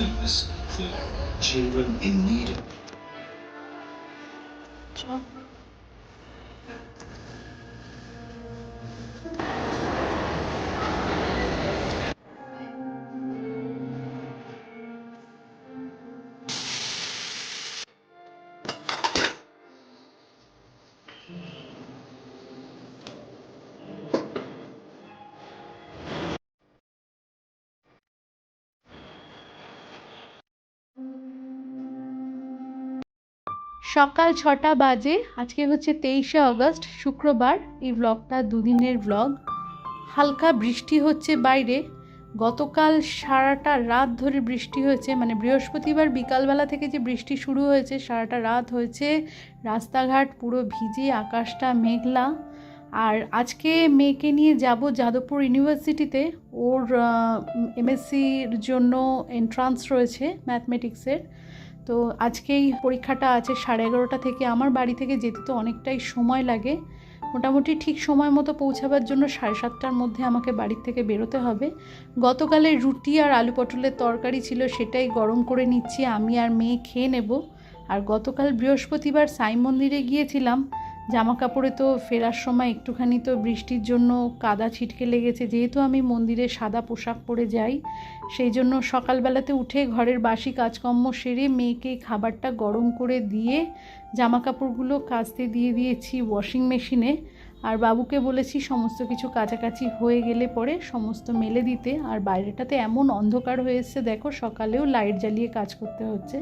things for children in need. সকাল ছটা বাজে, আজকে হচ্ছে তেইশে আগস্ট, শুক্রবার। এই ব্লগটা দুদিনের ব্লগ হালকা বৃষ্টি হচ্ছে বাইরে। গতকাল সারাটা রাত ধরে বৃষ্টি হয়েছে। মানে বৃহস্পতিবার বিকালবেলা থেকে যে বৃষ্টি শুরু হয়েছে, সারাটা রাত হয়েছে। রাস্তাঘাট পুরো ভিজে, আকাশটা মেঘলা। আর আজকে মেয়েকে নিয়ে যাব যাদবপুর ইউনিভার্সিটিতে। ওর এমএসসির জন্য এন্ট্রান্স রয়েছে ম্যাথমেটিক্সের তো আজকেই পরীক্ষাটা আছে সাড়ে এগারোটা থেকে। আমার বাড়ি থেকে যেতে তো অনেকটাই সময় লাগে। মোটামুটি ঠিক সময় মতো পৌঁছাবার জন্য সাড়ে সাতটার মধ্যে আমাকে বাড়ির থেকে বেরোতে হবে। গতকালে রুটি আর আলু পটলের তরকারি ছিল সেটাই গরম করে নিচ্ছি, আমি আর মেয়ে খেয়ে নেব। আর গতকাল বৃহস্পতিবার সাই মন্দিরে গিয়েছিলাম জামা কাপড়ে তো ফেরার সময় একটুখানি তো বৃষ্টির জন্য কাদা ছিটকে লেগেছে। যেহেতু আমি মন্দিরে সাদা পোশাক পরে যাই, সেই জন্য সকালবেলাতে উঠে ঘরের বাসি কাজকর্ম সেরে মেয়েকে খাবারটা গরম করে দিয়ে জামা কাপড়গুলো কাচতে দিয়ে দিয়েছি ওয়াশিং মেশিনে। আর বাবুকে বলেছি, সমস্ত কিছু কাছাকাছি হয়ে গেলে পরে সমস্ত মেলে দিতে। আর বাইরেটাতে এমন অন্ধকার হয়ে এসছে, দেখো সকালেও লাইট জ্বালিয়ে কাজ করতে হচ্ছে।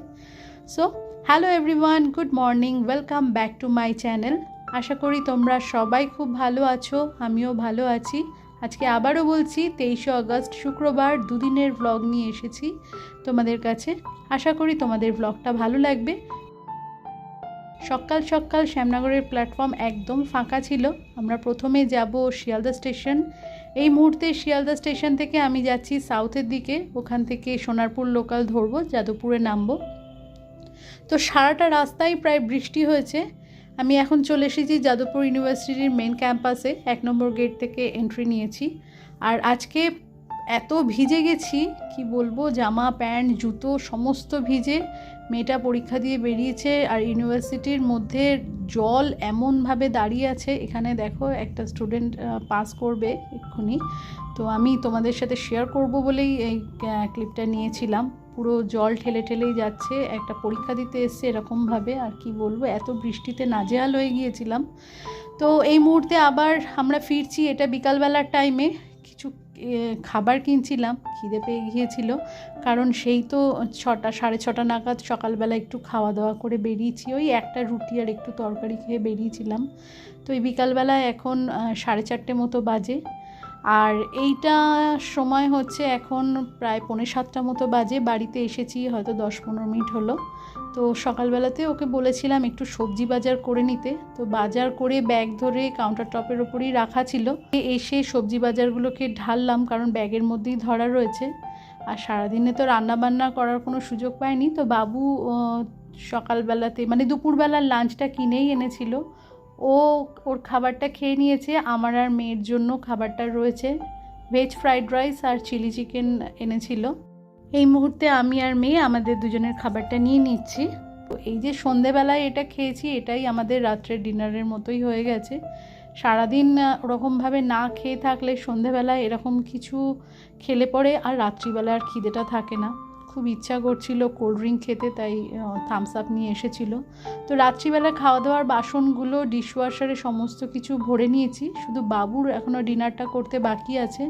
So hello everyone good morning welcome back to my channel আশা করি তোমরা সবাই খুব ভালো আছো, আমিও ভালো আছি। আজকে আবারও বলছি, তেইশে আগস্ট শুক্রবার দুদিনের ব্লগ নিয়ে এসেছি তোমাদের কাছে। আশা করি তোমাদের ব্লগটা ভালো লাগবে। সকাল সকাল শ্যামনগরের প্ল্যাটফর্ম একদম ফাঁকা ছিল। আমরা প্রথমে যাব শিয়ালদা স্টেশন। এই মুহূর্তে শিয়ালদা স্টেশন থেকে আমি যাচ্ছি সাউথের দিকে। ওখান থেকে সোনারপুর লোকাল ধরবো, যাদবপুরে নামবো। তো সারাটা রাস্তায় প্রায় বৃষ্টি হয়েছে। আমি এখন চলে এসেছি যাদবপুর ইউনিভার্সিটির মেন ক্যাম্পাসে। এক নম্বর গেট থেকে এন্ট্রি নিয়েছি। আর আজকে এত ভিজে গেছি, কি বলব, জামা, প্যান্ট, জুতো সমস্ত ভিজে মেয়েটা পরীক্ষা দিয়ে বেরিয়েছে আর ইউনিভার্সিটির মধ্যে জল এমনভাবে দাঁড়িয়ে আছে। এখানে দেখো একটা স্টুডেন্ট পাস করবে এক্ষুনি। তো আমি তোমাদের সাথে শেয়ার করব বলেই এই ক্লিপটা নিয়েছিলাম। পুরো জল ঠেলে ঠেলেই যাচ্ছে। একটা পরীক্ষা দিতে এসছে এরকমভাবে, আর কি বলব, এত বৃষ্টিতে নাজেহাল হয়ে গিয়েছিলাম। তো এই মুহূর্তে আবার আমরা ফিরছি, এটা বিকালবেলার টাইমে কিছু খাবার কিনছিলাম, খিদে পেয়ে গিয়েছিল। কারণ সেই তো ছটা, সাড়ে ছটা নাগাদ সকালবেলা একটু খাওয়া দাওয়া করে বেরিয়েছি। ওই একটা রুটি আর একটু তরকারি খেয়ে বেরিয়েছিলাম। তো এই বিকালবেলা এখন সাড়ে চারটে মতো বাজে। আর এইটা সময় হচ্ছে এখন প্রায় পৌনে সাতটা মতো বাজে। বাড়িতে এসেছি হয়তো দশ পনেরো মিনিট হলো। তো সকালবেলাতে ওকে বলেছিলাম একটু সবজি বাজার করে নিতে। তো বাজার করে ব্যাগ ধরে কাউন্টার টপের ওপরেই রাখা ছিল। এসে সবজি বাজারগুলোকে ঢাললাম কারণ ব্যাগের মধ্যেই ধরা রয়েছে। আর সারাদিনে তো রান্না বান্না করার কোনো সুযোগ পায়নি তো বাবু সকালবেলাতে মানে দুপুরবেলার লাঞ্চটা কিনেই এনেছিল। ও ওর খাবারটা খেয়ে নিয়েছে। আমার আর মেয়ের জন্য খাবারটা রয়েছে। ভেজ ফ্রাইড রাইস আর চিলি চিকেন এনেছিল। এই মুহূর্তে আমি আর মেয়ে আমাদের দুজনের খাবারটা নিয়ে নিচ্ছি। তো এই যে সন্ধেবেলায় এটা খেয়েছি, এটাই আমাদের রাত্রের ডিনারের মতোই হয়ে গেছে। সারাদিন ওরকমভাবে না খেয়ে থাকলে সন্ধেবেলায় এরকম কিছু খেলে পড়ে আর রাত্রিবেলা আর খিদেটা থাকে না। খুব ইচ্ছা করছিল কোল্ড ড্রিঙ্ক খেতে, তাই থামস আপ নিয়ে এসেছিল। তো রাত্রিবেলা খাওয়া দাওয়ার বাসনগুলো ডিশওয়াশারে সমস্ত কিছু ভরে নিয়েছি। শুধু বাবুর এখনও ডিনারটা করতে বাকি আছে।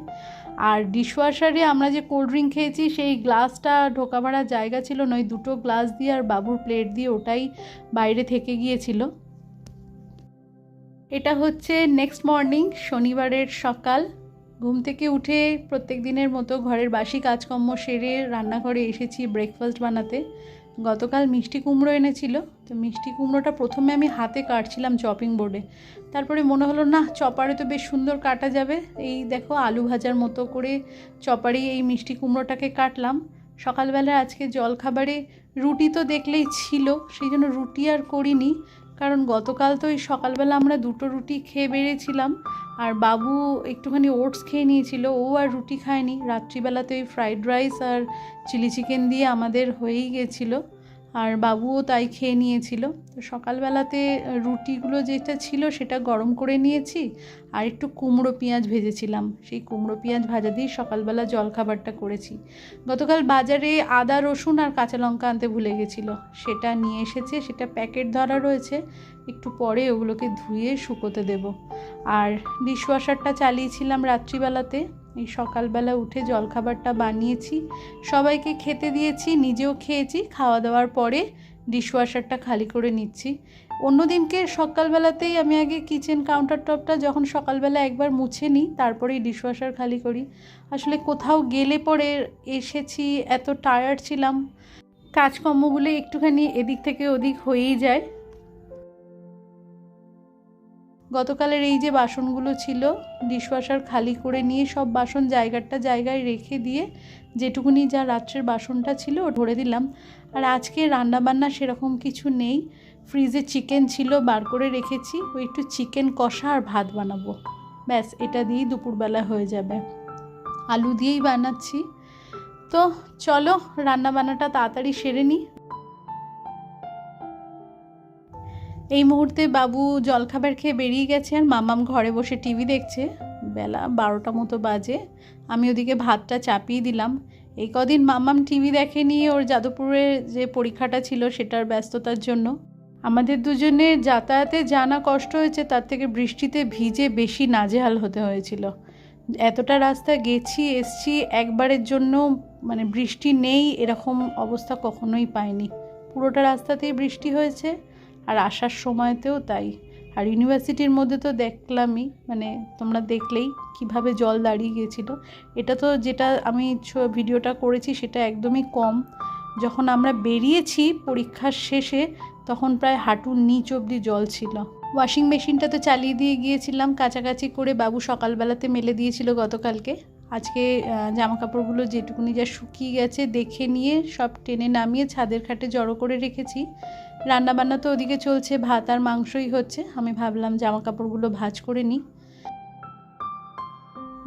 আর ডিশওয়াশারে আমরা যে কোল্ড ড্রিঙ্ক খেয়েছি, সেই গ্লাসটা ঢোকা ভাড়ার জায়গা ছিল নয় দুটো গ্লাস দিয়ে আর বাবুর প্লেট দিয়ে ওটাই বাইরে থেকে গিয়েছিল। এটা হচ্ছে নেক্সট মর্নিং শনিবারের সকাল। ঘুম থেকে উঠে প্রত্যেক দিনের মতো ঘরের বাসি কাজকর্ম সেরে রান্নাঘরে এসেছি ব্রেকফাস্ট বানাতে। গতকাল মিষ্টি কুমড়ো এনেছিল। তো মিষ্টি কুমড়োটা প্রথমে আমি হাতে কাটছিলাম চপিং বোর্ডে তারপরে মনে হলো না চপারে তো বেশ সুন্দর কাটা যাবে। এই দেখো, আলু ভাজার মতো করে চপারেই এই মিষ্টি কুমড়োটাকে কাটলাম। সকালবেলা আজকে জলখাবারে রুটি তো দেখলেই ছিল, সেই জন্য রুটি আর করিনি। কারণ গতকাল তো ওই সকালবেলা আমরা দুটো রুটি খেয়ে বেরিয়েছিলাম। আর বাবু একটুখানি ওটস খেয়ে নিয়েছিল। ও আর রুটি খায়নি। রাত্রিবেলাতে ওই ফ্রাইড রাইস আর চিলি চিকেন দিয়ে আমাদের হয়েই গেছিল। আর বাবুও তাই খেয়ে নিয়েছিল। তো সকালবেলাতে রুটিগুলো যেটা ছিল সেটা গরম করে নিয়েছি আর একটু কুমড়ো পেঁয়াজ ভেজেছিলাম। সেই কুমড়ো পেঁয়াজ ভাজা দিয়েই সকালবেলা জলখাবারটা করেছি। গতকাল বাজারে আদা, রসুন আর কাঁচা লঙ্কা আনতে ভুলে গেছিল। সেটা নিয়ে এসেছে, সেটা প্যাকেট ধরা রয়েছে। একটু পরে ওগুলোকে ধুয়ে শুকোতে দেব। আর ডিশওয়াশারটা চালিয়েছিলাম রাত্রিবেলাতে। এই সকালবেলা উঠে জলখাবারটা বানিয়েছি, সবাইকে খেতে দিয়েছি, নিজেও খেয়েছি খাওয়া দাওয়ার পরে ডিশওয়াশারটা খালি করে নিচ্ছি। অন্যদিনকে সকালবেলাতেই আমি আগে কিচেন কাউন্টার টপটা যখন সকালবেলা একবার মুছে নিই, তারপরেই ডিশওয়াশার খালি করি। আসলে কোথাও গেলে পরে এসেছি, এত টায়ার্ড ছিলাম। কাজকর্মগুলো একটুখানি এদিক থেকে ওদিক হয়েই যায়। গতকালের এই যে বাসনগুলো ছিল ডিশওয়াশার খালি করে নিয়ে সব বাসন জায়গাটা জায়গায় রেখে দিয়ে যেটুকুনি যা রাত্রের বাসনটা ছিল ধরে দিলাম। আর আজকে রান্নাবান্না সেরকম কিছু নেই। ফ্রিজে চিকেন ছিল, বার করে রেখেছি। ওই একটু চিকেন কষা আর ভাত বানাবো। ব্যাস, এটা দিয়েই দুপুরবেলা হয়ে যাবে। আলু দিয়েই বানাচ্ছি। তো চলো, রান্নাবান্নাটা তাড়াতাড়ি সেরে নিই। এই মুহূর্তে বাবু জলখাবার খেয়ে বেরিয়ে গেছে আর মামাম ঘরে বসে টিভি দেখছে। বেলা বারোটা মতো বাজে। আমি ওদিকে ভাতটা চাপিয়ে দিলাম। এই কদিন মামাম টিভি দেখেনি, ওর যাদবপুরের যে পরীক্ষাটা ছিল সেটার ব্যস্ততার জন্য। আমাদের দুজনের যাতায়াতে জানা কষ্ট হয়েছে তার থেকে বৃষ্টিতে ভিজে বেশি নাজেহাল হতে হয়েছিল। এতটা রাস্তা গেছি, এসছি, একবারের জন্য মানে বৃষ্টি নেই এরকম অবস্থা কখনোই পাইনি। পুরোটা রাস্তাতেই বৃষ্টি হয়েছে। আর আসার সময়তেও তাই। আর ইউনিভার্সিটির মধ্যে তো দেখলামই মানে তোমরা দেখলেই কীভাবে জল দাঁড়িয়ে গিয়েছিল। এটা তো যেটা আমি ভিডিওটা করেছি সেটা একদমই কম। যখন আমরা বেরিয়েছি পরীক্ষার শেষে, তখন প্রায় হাঁটুর নিচ অবধি জল ছিল। ওয়াশিং মেশিনটা তো চালিয়ে দিয়ে গিয়েছিলাম, কাছাকাছি করে বাবু সকালবেলাতে মেলে দিয়েছিল গতকালকে। আজকে জামা কাপড়গুলো যেটুকুনি যা শুকিয়ে গেছে দেখে নিয়ে সব টেনে নামিয়ে ছাদের খাটে জড়ো করে রেখেছি। রান্নাবান্না তো ওদিকে চলছে, ভাত আর মাংসই হচ্ছে। আমি ভাবলাম জামা কাপড়গুলো ভাজ করে নিই।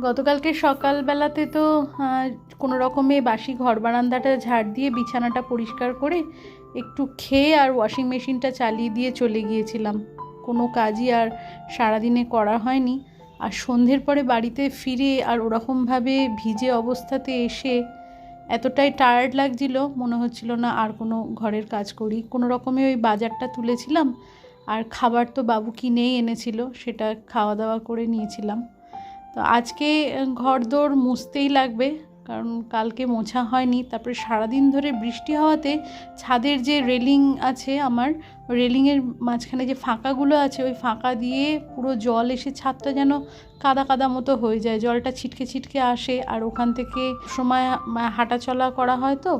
গতকালকে সকালবেলাতে তো কোনো রকমে বাসি ঘর বারান্দাটা ঝাড় দিয়ে বিছানাটা পরিষ্কার করে একটু খেয়ে আর ওয়াশিং মেশিনটা চালিয়ে দিয়ে চলে গিয়েছিলাম। কোনো কাজই আর সারাদিনে করা হয়নি। আর সন্ধ্যের পরে বাড়িতে ফিরে আর ওরকমভাবে ভিজে অবস্থাতে এসে এতটাই টায়ার্ড লাগছিল, মনে হচ্ছিল না আর কোনো ঘরের কাজ করি। কোনো রকমে ওই বাজারটা তুলেছিলাম, আর খাবার তো বাবু কিনেই এনেছিল, সেটা খাওয়া দাওয়া করে নিয়েছিলাম। তো আজকে ঘর দৌড় মুছতেই লাগবে। কারণ কালকে মোছা হয়নি, তারপরে সারাদিন ধরে বৃষ্টি হওয়াতে ছাদের যে রেলিং আছে আমার রেলিংয়ের মাঝখানে যে ফাঁকাগুলো আছে, ওই ফাঁকা দিয়ে পুরো জল এসে ছাদটা যেন কাদা কাদা মতো হয়ে যায়। জলটা ছিটকে ছিটকে আসে আর ওখান থেকে সময় হাঁটাচলা করা হয় তো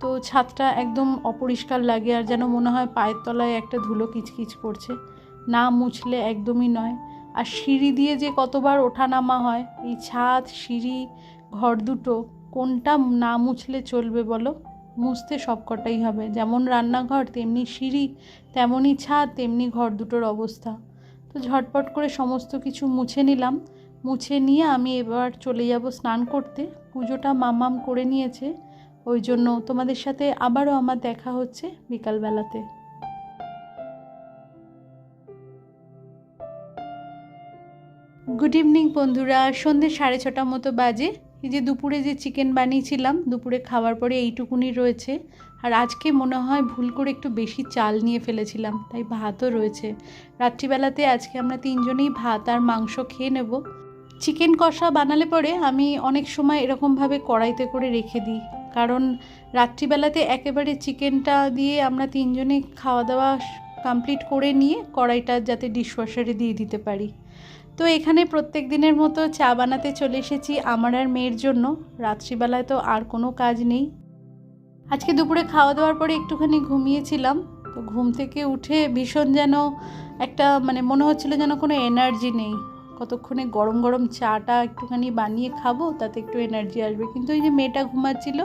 তো ছাদটা একদম অপরিষ্কার লাগে আর যেন মনে হয় পায়ের তলায় একটা ধুলো কিচকিচ করছে। না মুছলে একদমই নয়। আর সিঁড়ি দিয়ে যে কতবার ওঠানামা হয়, এই ছাদ, সিঁড়ি ঘর দুটো, কোনটা না মুছলে চলবে বলো? মুছতে সবকটাই হবে। যেমন রান্নাঘর, তেমনি সিঁড়ি তেমনই ছাদ, তেমনি ঘর দুটোর অবস্থা। তো ঝটপট করে সমস্ত কিছু মুছে নিলাম। মুছে নিয়ে আমি এবার চলে যাব স্নান করতে। পুজোটা মামাম করে নিয়েছে। ওই জন্য তোমাদের সাথে আবারও আমার দেখা হচ্ছে বিকালবেলাতে। গুড ইভিনিং বন্ধুরা। সন্ধ্যে সাড়ে ছটার মতো বাজে। এই যে দুপুরে যে চিকেন বানিয়েছিলাম, দুপুরে খাওয়ার পরে এইটুকুনি রয়েছে। আর আজকে মনে হয় ভুল করে একটু বেশি চাল নিয়ে ফেলেছিলাম, তাই ভাতও রয়েছে। রাত্রিবেলাতে আজকে আমরা তিনজনেই ভাত আর মাংস খেয়ে নেব। চিকেন কষা বানালে পরে আমি অনেক সময় এরকমভাবে কড়াইতে করে রেখে দিই। কারণ রাত্রিবেলাতে একেবারে চিকেনটা দিয়ে আমরা তিনজনে খাওয়া দাওয়া কমপ্লিট করে নিয়ে কড়াইটা যাতে ডিশওয়াশারে দিয়ে দিতে পারি। তো এখানে প্রত্যেক দিনের মতো চা বানাতে চলে এসেছি আমার আর মেয়ের জন্য। রাত্রিবেলায় তো আর কোনো কাজ নেই। আজকে দুপুরে খাওয়া দাওয়ার পরে একটুখানি ঘুমিয়েছিলাম। তো ঘুম থেকে উঠে ভীষণ যেন একটা মানে মনে হচ্ছিল যেন কোনো এনার্জি নেই। কতক্ষণে গরম গরম চাটা একটুখানি বানিয়ে খাব, তাতে একটু এনার্জি আসবে। কিন্তু ওই যে মেয়েটা ঘুমাচ্ছিল,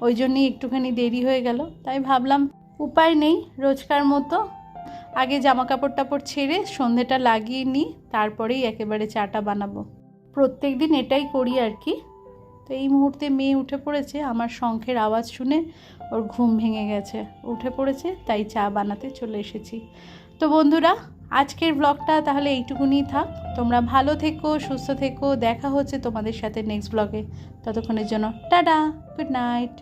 ওই জন্যই একটুখানি দেরি হয়ে গেল। তাই ভাবলাম, উপায় নেই, রোজকার মতো আগে জামা কাপড় টাপড় ছেড়ে সন্ধেটা লাগিয়ে নিই, তারপরেই একেবারে চাটা বানাবো। প্রত্যেক দিন এটাই করি আর কি। তো এই মুহূর্তে মেয়ে উঠে পড়েছে, আমার শঙ্খের আওয়াজ শুনে ওর ঘুম ভেঙে গেছে। উঠে পড়েছে, তাই চা বানাতে চলে এসেছি। তো বন্ধুরা, আজকের ব্লগটা তাহলে এইটুকুনি থাক। তোমরা ভালো থেকো, সুস্থ থেকো, দেখা হচ্ছে তোমাদের সাথে নেক্সট ব্লগে ততক্ষণের জন্য, টাটা গুড নাইট